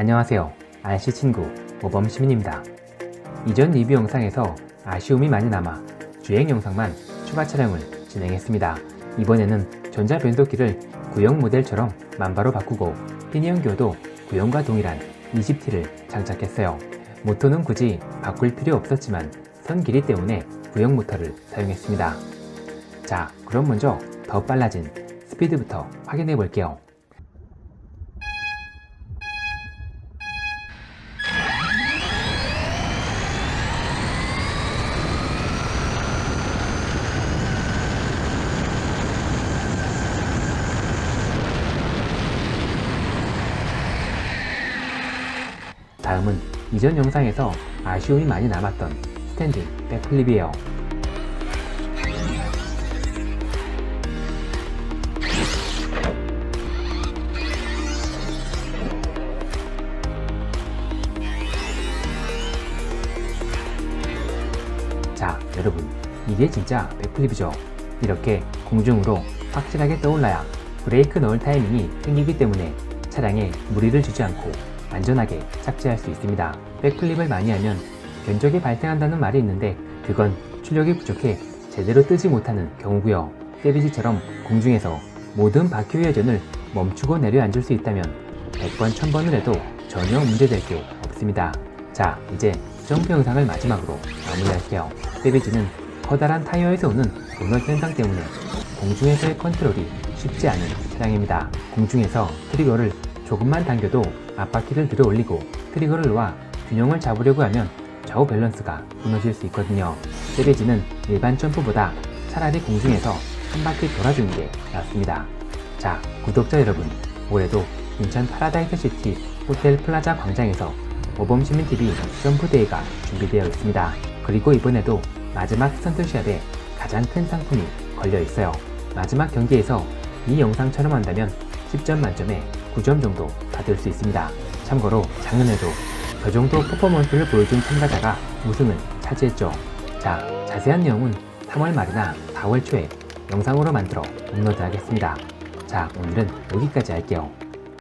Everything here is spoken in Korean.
안녕하세요. RC 친구 모범 시민입니다. 이전 리뷰 영상에서 아쉬움이 많이 남아 주행 영상만 추가 촬영을 진행했습니다. 이번에는 전자 변속기를 구형 모델처럼 만바로 바꾸고 피니언 교도 구형과 동일한 20T를 장착했어요. 모터는 굳이 바꿀 필요 없었지만 선 길이 때문에 구형 모터를 사용했습니다. 자, 그럼 먼저 더 빨라진 스피드부터 확인해 볼게요. 다음은 이전 영상에서 아쉬움이 많이 남았던 스탠딩 백플립이에요. 자, 여러분, 이게 진짜 백플립이죠. 이렇게 공중으로 확실하게 떠올라야 브레이크 넣을 타이밍이 생기기 때문에 차량에 무리를 주지 않고 안전하게 착지할 수 있습니다. 백플립을 많이 하면 견적이 발생한다는 말이 있는데 그건 출력이 부족해 제대로 뜨지 못하는 경우고요. 세비지처럼 공중에서 모든 바퀴 회전을 멈추고 내려앉을 수 있다면 100번, 1000번을 해도 전혀 문제될 게 없습니다. 자, 이제 점프 영상을 마지막으로 마무리할게요. 세비지는 커다란 타이어에서 오는 도넛 현상 때문에 공중에서의 컨트롤이 쉽지 않은 차량입니다. 공중에서 트리거를 조금만 당겨도 앞바퀴를 들어 올리고 트리거를 놓아 균형을 잡으려고 하면 좌우 밸런스가 무너질 수 있거든요. 세베지는 일반 점프보다 차라리 공중에서 한 바퀴 돌아주는 게 낫습니다. 자, 구독자 여러분, 올해도 인천 파라다이스 시티 호텔 플라자 광장에서 모범시민TV 점프데이가 준비되어 있습니다. 그리고 이번에도 마지막 스턴트샵에 가장 큰 상품이 걸려 있어요. 마지막 경기에서 이 영상처럼 한다면 10점 만점에 9점 정도 받을 수 있습니다. 참고로 작년에도 저 정도 퍼포먼스를 보여준 참가자가 우승을 차지했죠. 자, 자세한 내용은 3월 말이나 4월 초에 영상으로 만들어 업로드 하겠습니다. 자, 오늘은 여기까지 할게요.